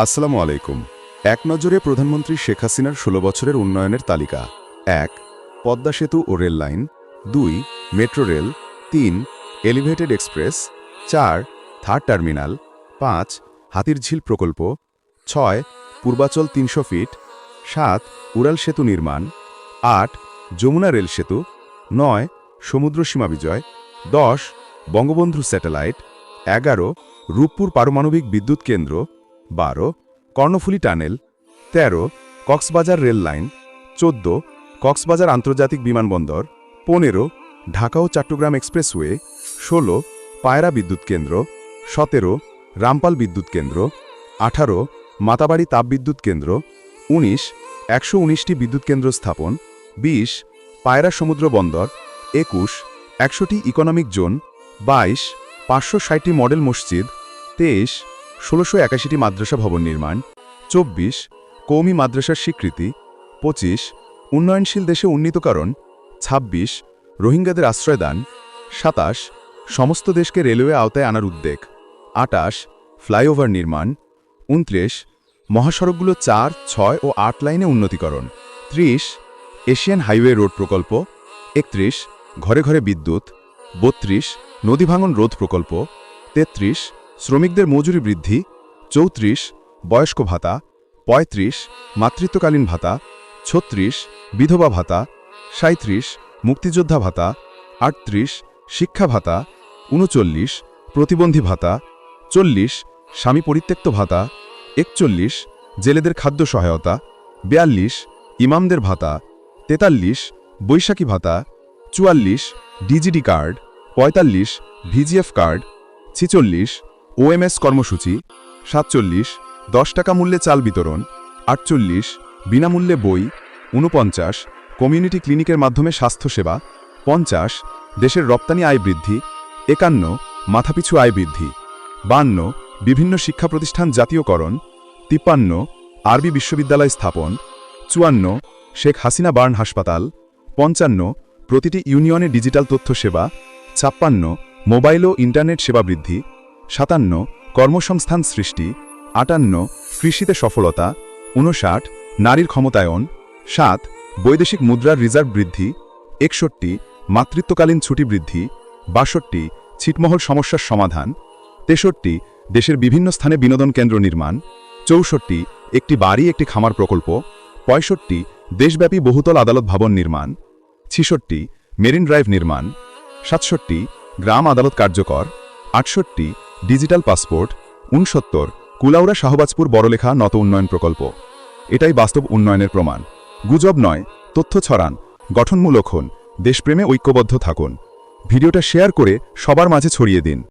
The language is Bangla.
আসসালামু আলাইকুম। এক নজরে প্রধানমন্ত্রী শেখ হাসিনার ষোলো বছরের উন্নয়নের তালিকা। এক, পদ্মা সেতু ও রেল লাইন। দুই, মেট্রো রেল। তিন, এলিভেটেড এক্সপ্রেস। চার, থার্ড টার্মিনাল। পাঁচ, হাতিরঝিল প্রকল্প। ছয়, পূর্বাচল তিনশো ফিট। সাত, উড়াল সেতু নির্মাণ। আট, যমুনা রেল সেতু। নয়, সমুদ্র সীমা বিজয়। দশ, বঙ্গবন্ধু স্যাটেলাইট। এগারো, রূপপুর পারমাণবিক বিদ্যুৎ কেন্দ্র। বারো, Karnaphuli tunnel ১৩ Cox's Bazar rail line, চোদ্দ, কক্সবাজার আন্তর্জাতিক বিমানবন্দর, পনেরো, ঢাকা ও চট্টগ্রাম এক্সপ্রেসওয়ে, ষোলো, পায়রা বিদ্যুৎ কেন্দ্র, সতেরো, রামপাল বিদ্যুৎ কেন্দ্র, আঠারো, মাতাবাড়ি তাপবিদ্যুৎ কেন্দ্র, উনিশ, একশো উনিশটি বিদ্যুৎ কেন্দ্র স্থাপন, বিশ, পায়রা সমুদ্র বন্দর, একুশ, একশোটি ইকোনমিক জোন বাইশ, পাঁচশো ষাটটি মডেল মসজিদ, তেইশ ষোলোশো একাশিটি মাদ্রাসা ভবন নির্মাণ, চব্বিশ, কৌমি মাদ্রাসার স্বীকৃতি, পঁচিশ, উন্নয়নশীল দেশে উন্নীতকরণ ২৬ রোহিঙ্গাদের আশ্রয়দান, সাতাশ, সমস্ত দেশকে রেলওয়ে আওতায় আনার উদ্বেগ, আটাশ, ফ্লাইওভার নির্মাণ, উনত্রিশ, মহাসড়কগুলো চার, ছয় ও আট লাইনে উন্নতিকরণ, ত্রিশ, এশিয়ান হাইওয়ে রোড প্রকল্প, একত্রিশ, ঘরে ঘরে বিদ্যুৎ, বত্রিশ, নদী ভাঙন রোধ প্রকল্প, তেত্রিশ শ্রমিকদের মজুরি বৃদ্ধি, চৌত্রিশ, বয়স্ক ভাতা, পঁয়ত্রিশ, মাতৃত্বকালীন ভাতা, ছত্রিশ, বিধবা ভাতা সাঁত্রিশ মুক্তিযোদ্ধা ভাতা, আটত্রিশ, শিক্ষা ভাতা, উনচল্লিশ, প্রতিবন্ধী ভাতা, চল্লিশ, স্বামী পরিত্যক্ত ভাতা, একচল্লিশ, জেলেদের খাদ্য সহায়তা, বিয়াল্লিশ, ইমামদের ভাতা, তেতাল্লিশ, বৈশাখী ভাতা, চুয়াল্লিশ, ডিজিডি কার্ড, পঁয়তাল্লিশ, ভিজিএফ কার্ড, ছিচল্লিশ ওএমএস কর্মসূচি, সাতচল্লিশ, দশ টাকা মূল্যে চাল বিতরণ, আটচল্লিশ, বিনামূল্যে বই, ঊনপঞ্চাশ, কমিউনিটি ক্লিনিকের মাধ্যমে স্বাস্থ্যসেবা, পঞ্চাশ, দেশের রপ্তানি আয় বৃদ্ধি, একান্ন, মাথাপিছু আয় বৃদ্ধি, বান্ন, বিভিন্ন শিক্ষা প্রতিষ্ঠান জাতীয়করণ, তিপ্পান্ন, আরবি বিশ্ববিদ্যালয় স্থাপন, চুয়ান্ন, শেখ হাসিনা বার্ন হাসপাতাল, পঞ্চান্ন, প্রতিটি ইউনিয়নে ডিজিটাল তথ্য সেবা ছাপ্পান্ন, মোবাইল ও ইন্টারনেট সেবা বৃদ্ধি সাতান্ন, কর্মসংস্থান সৃষ্টি, আটান্ন, কৃষিতে সফলতা উনষাট নারীর ক্ষমতায়ন, সাত, বৈদেশিক মুদ্রার রিজার্ভ বৃদ্ধি, একষট্টি, মাতৃত্বকালীন ছুটি বৃদ্ধি, বাষট্টি, ছিটমহল সমস্যার সমাধান, তেষট্টি, দেশের বিভিন্ন স্থানে বিনোদন কেন্দ্র নির্মাণ, চৌষট্টি, একটি বাড়ি, একটি খামার প্রকল্প, পঁয়ষট্টি, দেশব্যাপী বহুতল আদালত ভবন নির্মাণ, ছিষট্টি, মেরিন ড্রাইভ নির্মাণ, সাতষট্টি, গ্রাম আদালত কার্যকর, আটষট্টি ডিজিটাল পাসপোর্ট উনসত্তর কুলাউড়া শাহবাজপুর বড়লেখা নত উন্নয়ন প্রকল্প। এটাই বাস্তব উন্নয়নের প্রমাণ। গুজব নয়, তথ্য ছড়ান, গঠনমূলক হন, দেশপ্রেমে ঐক্যবদ্ধ থাকুন। ভিডিওটা শেয়ার করে সবার মাঝে ছড়িয়ে দিন।